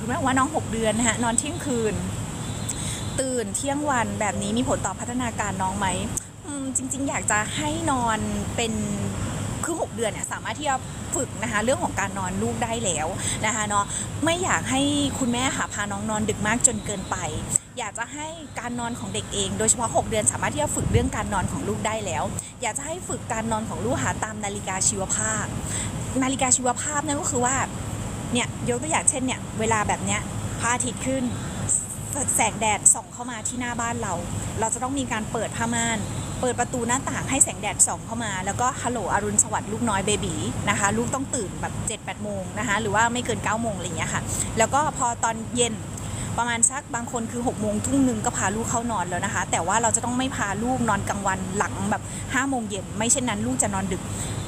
คุณแม่บอกว่าน้อง 6 เดือนนะคะนอนเที่ยงคืน ตื่นเที่ยงวันแบบนี้มีผลต่อพัฒนาการน้องไหมอืมจริง ๆ อยากจะให้นอนเป็นคือ 6 เดือนเนี่ยสามารถที่จะฝึกนะคะเรื่องของการนอนลูกได้แล้วนะคะเนาะไม่อยากให้คุณแม่ค่ะพาน้องนอนดึกมากจนเกินไป อยากจะให้การนอนของเด็กเองโดยเฉพาะ 6 เดือนสามารถที่จะฝึกเรื่องการนอนของลูกได้แล้ว อยากจะให้ฝึกการนอนของลูกหาตามนาฬิกาชีวภาพ นาฬิกาชีวภาพนั่นก็คือว่า เนี่ยยกตัวอย่างเช่นเนี่ยเวลาแบบเนี้ยพระอาทิตย์ขึ้นแสงแดดส่องเข้ามาที่หน้าบ้านเรา เราจะต้องมีการเปิดผ้าม่าน เปิดประตูหน้าต่างให้แสงแดดส่องเข้ามา แล้วก็ฮัลโหลอรุณสวัสดิ์ลูกน้อยเบบีนะคะ ลูกต้องตื่นแบบ7จ็ดแปดโมงนะคะ หรือว่าไม่เกิน9ก้าโมงอะไรอย่างเงี้ยค่ะ แล้วก็พอตอนเย็นประมาณสักบางคนคือ6กโมงทุ่มหนึ่งก็พาลูกเข้านอนแล้วนะคะ แต่ว่าเราจะต้องไม่พาลูกนอนกลางวันหลังแบบ5้าโมงเย็นไม่เช่นนั้นลูกจะนอนดึก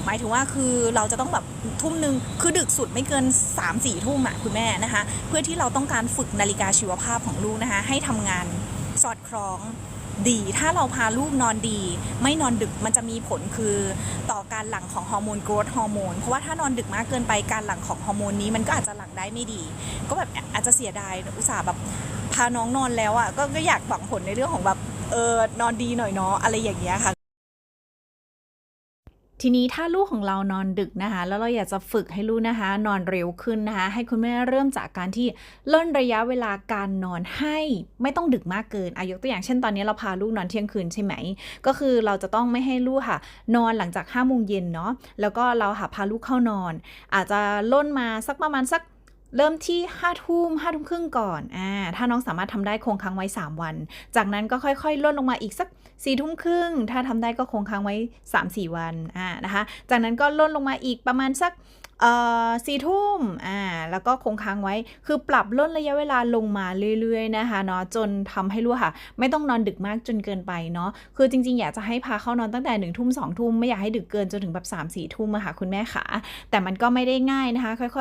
หมายถึงว่าคือเราจะต้องแบบทุ่มหนึ่งคือดึกสุดไม่เกิน3ามสี่ทุ่มอะคุณแม่นะคะ เพื่อที่เราต้องการฝึกนาฬิกาชีวภาพของลูกนะคะ ให้ทำงานสอดคล้องดีถ้าเราพาลูกนอนดี ไม่นอนดึกมันจะมีผลคือต่อการหลั่งของฮอร์โมนโกรทฮอร์โมนเพราะว่าถ้านอนดึกมากเกินไปการหลั่งของฮอร์โมนนี้มันก็อาจจะหลั่งได้ไม่ดี ก็แบบอาจจะเสียดายอุตส่าห์แบบพาน้องนอนแล้วอะก็ก็อยากหวังผลในเรื่องของแบบเออนอนดีหน่อยเนาะอะไรอย่างเงี้ยค่ะ ทีนี้ถ้าลูกของเรานอนดึกนะคะ แล้วเราอยากจะฝึกให้ลูกนะคะ นอนเร็วขึ้นนะคะ ให้คุณแม่เริ่มจากการที่ล่นระยะเวลาการนอนให้ไม่ต้องดึกมากเกินอายกตัวอย่างเช่นตอนนี้เราพาลูกนอนเที่ยงคืนใช่ไหม ก็คือเราจะต้องไม่ให้ลูกค่ะ นอนหลังจาก5้าโมงเย็นเนาะแล้วก็เราหาพาลูกเข้านอน อาจจะล่นมาสักประมาณสัก เริ่มที่5้าทุ่มห้าทุ่มครึ่งก่อนอ่าถ้าน้องสามารถทำได้คงค้างไว้ 3 วัน จากนั้นก็ค่อยๆล่นลงมาอีกสัก4ี่ทุ่มครึ่งถ้าทำได้ก็คงค้างไว้ 3-4 วันอ่านะคะจากนั้นก็ล่นลงมาอีกประมาณสักเอ่อสี่ทุ่มอ่าแล้วก็คงค้างไว้คือปรับล่นระยะเวลาลงมาเรื่อยๆนะคะเนาะจนทำให้ลูกค่ะ ไม่ต้องนอนดึกมากจนเกินไปเนาะคือจริงๆ อยากจะให้พาเข้านอนตั้งแต่1นึ่ทุ่มสองทุ่มไม่อยากให้ดึกเกินจนถึงแบบ3ามสี่ทุ่มอะค่ะคุณแม่ขาแต่มันก็ไม่ได้ง่ายนะคะ ค่อยๆ